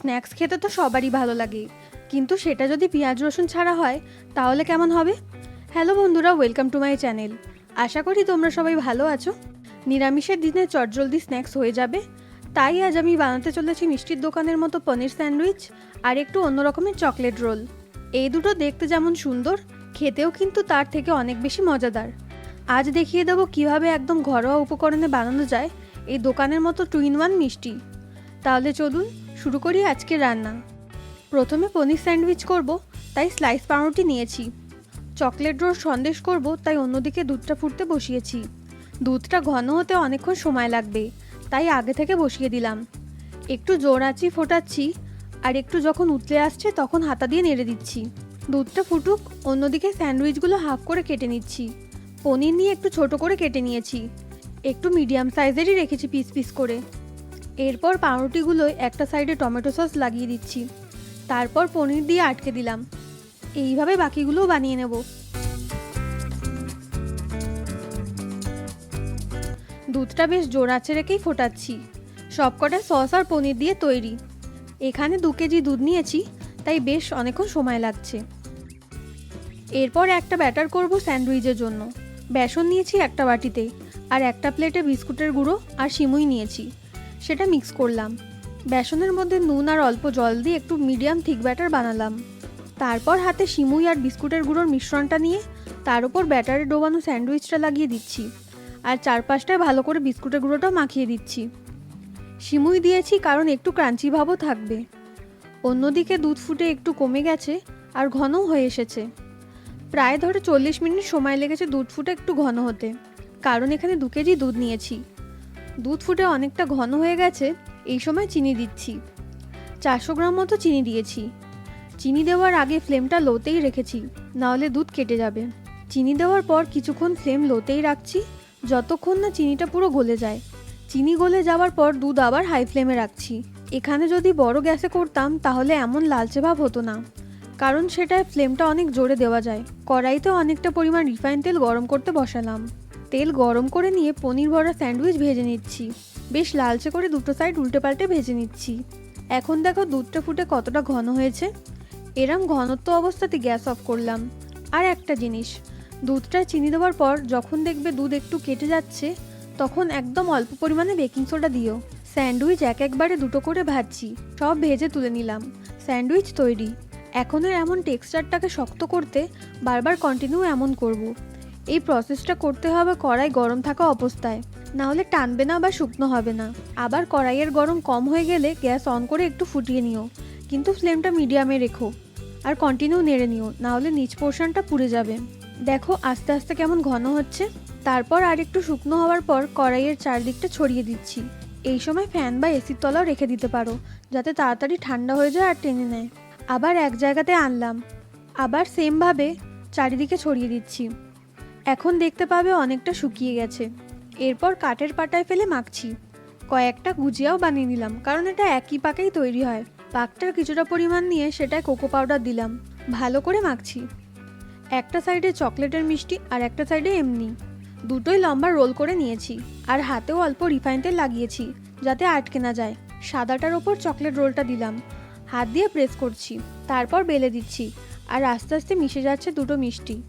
Snacks খেতে তো সবারই ভালো লাগে। কিন্তু সেটা যদি পেঁয়াজ, রসুন ছাড়া হয়, তাহলে কেমন হবে? হ্যালো বন্ধুরা ওয়েলকাম টু মাই চ্যানেল আশা করি তোমরা সবাই ভালো আছো। নিরামিষের দিনে চটজলদি স্ন্যাক্স হয়ে যাবে। তাই আজ আমি বানাতে চলেছি মিষ্টির দোকানের মতো পনির স্যান্ডউইচ আর একটু অন্য রকমের চকলেট রোল। এই দুটো দেখতে যেমন সুন্দর, খেতেও কিন্তু তার থেকে অনেক বেশি মজাদার। আজ দেখিয়ে দেবো কীভাবে একদম ঘরোয়া উপকরণে বানানো যায় এই দোকানের মতো টু ইন ওয়ান মিষ্টি। তাহলে চলুন শুরু করি আজকের রান্না। প্রথমে পনির স্যান্ডউইচ করব, তাই স্লাইস পাউরুটি নিয়েছি। চকলেট রোল সন্দেশ করব, তাই অন্যদিকে দুধটা ফুটতে বসিয়েছি। দুধটা ঘন হতে অনেকক্ষণ সময় লাগবে, তাই আগে থেকে বসিয়ে দিলাম। একটু জোর আঁচি ফোটাচ্ছি, আর একটু যখন উতলে আসছে তখন হাতা দিয়ে নেড়ে দিচ্ছি। দুধটা ফুটুক, অন্যদিকে স্যান্ডউইচগুলো হাফ করে কেটে নিচ্ছি। পনির নিয়ে একটু ছোট করে কেটে নিয়েছি। একটু মিডিয়াম সাইজেরই রেখেছি পিস পিস করে। এরপর পাউরুটিগুলো একটা সাইডে টমেটো সস লাগিয়ে দিচ্ছি। তারপর পনির দিয়ে আটকে দিলাম। এইভাবে বাকিগুলোও বানিয়ে নেব। দুধটা বেশ জোর আঁচে রেখেই ফোটাচ্ছি। সবকটা সস আর পনির দিয়ে তৈরি। এখানে দু কেজি দুধ নিয়েছি, তাই বেশ অনেকক্ষণ সময় লাগছে। এরপর একটা ব্যাটার করব স্যান্ডউইচের জন্য। বেসন নিয়েছি একটা বাটিতে, আর একটা প্লেটে বিস্কুটের গুঁড়ো আর সিমুই নিয়েছি। সেটা মিক্স করলাম। বেসনের মধ্যে নুন আর অল্প জল দিয়ে একটু মিডিয়াম থিক ব্যাটার বানালাম। তারপর হাতে সিমুই আর বিস্কুটের গুঁড়োর মিশ্রণটা নিয়ে তার উপর ব্যাটারে ডোবানো স্যান্ডউইচটা লাগিয়ে দিচ্ছি। আর চারপাশটায় ভালো করে বিস্কুটের গুঁড়োটাও মাখিয়ে দিচ্ছি। সিমুই দিয়েছি কারণ একটু ক্রাঞ্চি ভাবও থাকবে। অন্যদিকে দুধ ফুটে একটু কমে গেছে আর ঘনও হয়ে এসেছে। প্রায় ধরে চল্লিশ মিনিট সময় লেগেছে দুধ ফুটে একটু ঘন হতে। কারণ এখানে দু কেজি দুধ নিয়েছি। দুধ ফুটে অনেকটা ঘন হয়ে গেছে, এই সময় চিনি দিচ্ছি। চারশো গ্রাম মতো চিনি দিয়েছি। চিনি দেওয়ার আগে ফ্লেমটা লোতেই রেখেছি, নাহলে দুধ কেটে যাবে। চিনি দেওয়ার পর কিছুক্ষণ ফ্লেম লোতেই রাখছি, যতক্ষণ না চিনিটা পুরো গলে যায়। চিনি গলে যাওয়ার পর দুধ আবার হাই ফ্লেমে রাখছি। এখানে যদি বড় গ্যাসে করতাম, তাহলে এমন লালচে ভাব হতো না। কারণ সেটায় ফ্লেমটা অনেক জোরে দেওয়া যায়। কড়াইতে অনেকটা পরিমাণ রিফাইন তেল গরম করতে বসালাম। তেল গরম করে নিয়ে পনির ভরা স্যান্ডউইচ ভেজে নিচ্ছি। বেশ লালচে করে দুটো সাইড উল্টে পাল্টে ভেজে নিচ্ছি। এখন দেখো দুধটা ফুটে কতটা ঘন হয়েছে। এরম ঘনত্ব অবস্থাতে গ্যাস অফ করলাম। আর একটা জিনিস, দুধটা চিনি দেওয়ার পর যখন দেখবে দুধ একটু কেটে যাচ্ছে, তখন একদম অল্প পরিমাণে বেকিং সোডা দিও। স্যান্ডউইচ এক একবারে দুটো করে ভাজছি, সব ভেজে তুলে নিলাম। স্যান্ডউইচ তৈরি। এখন আর এমন টেক্সচারটাকে শক্ত করতে বারবার কন্টিনিউ এমন করব। এই প্রসেসটা করতে হবে কড়াই গরম থাকা অবস্থায়। না হলে টানবে না বা শুকনো হবে না। আবার কড়াইয়ের গরম কম হয়ে গেলে গ্যাস অন করে একটু ফুটিয়ে নিও। কিন্তু ফ্লেমটা মিডিয়ামে রেখো। আর কন্টিনিউ নেড়ে নিও না হলে নিচ পোর্শনটা পুড়ে যাবে। দেখো আস্তে আস্তে কেমন ঘন হচ্ছে। তারপর আর একটু শুকনো হওয়ার পর কড়াইয়ের চারদিকটা ছড়িয়ে দিচ্ছি। এই সময় ফ্যান বা এসির তলাও রেখে দিতে পারো, যাতে তাড়াতাড়ি ঠান্ডা হয়ে যায় আর টেনে নেয়। আবার এক জায়গাতে আনলাম। আবার সেমভাবে চারিদিকে ছড়িয়ে দিচ্ছি। এখন দেখতে পাবে অনেকটা শুকিয়ে গেছে। এরপর কাঠের পাটায় ফেলে মাখছি। কয়েকটা গুজিয়াও বানিয়ে নিলাম, কারণ এটা একই পাকেই তৈরি হয়। পাকটার কিছুটা পরিমাণ নিয়ে সেটায় কোকো পাউডার দিলাম। ভালো করে মাখছি। একটা সাইডে চকলেটের মিষ্টি আর একটা সাইডে এমনি। দুটোই লম্বা রোল করে নিয়েছি, আর হাতেও অল্প রিফাইন তেল লাগিয়েছি, যাতে আটকে না যায়। সাদাটার ওপর চকলেট রোলটা দিলাম। হাত দিয়ে প্রেস করছি, তারপর বেলে দিচ্ছি, আর আস্তে আস্তে মিশে যাচ্ছে দুটো মিষ্টি।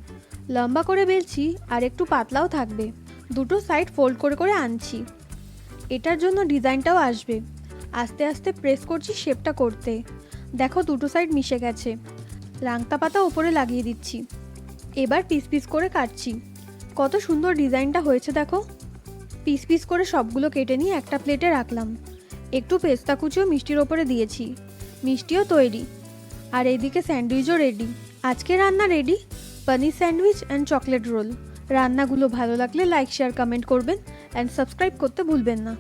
লম্বা করে বেলছি আর একটু পাতলাও থাকবে। দুটো সাইড ফোল্ড করে করে আনছি। এটার জন্য ডিজাইনটাও আসবে। আস্তে আস্তে প্রেস করছি শেপটা করতে। দেখো দুটো সাইড মিশে গেছে। রাংতা পাতা ওপরে লাগিয়ে দিচ্ছি। এবার পিস পিস করে কাটছি। কত সুন্দর ডিজাইনটা হয়েছে দেখো। পিস পিস করে সবগুলো কেটে নিয়ে একটা প্লেটে রাখলাম। একটু পেস্তা কুচিও মিষ্টির ওপরে দিয়েছি। মিষ্টিও তৈরি। আর এইদিকে স্যান্ডউইচও রেডি আজকে রান্না ready paneer sandwich and chocolate roll রান্নাগুলো ভালো লাগলে লাইক শেয়ার কমেন্ট করবেন অ্যান্ড সাবস্ক্রাইব করতে ভুলবেন না।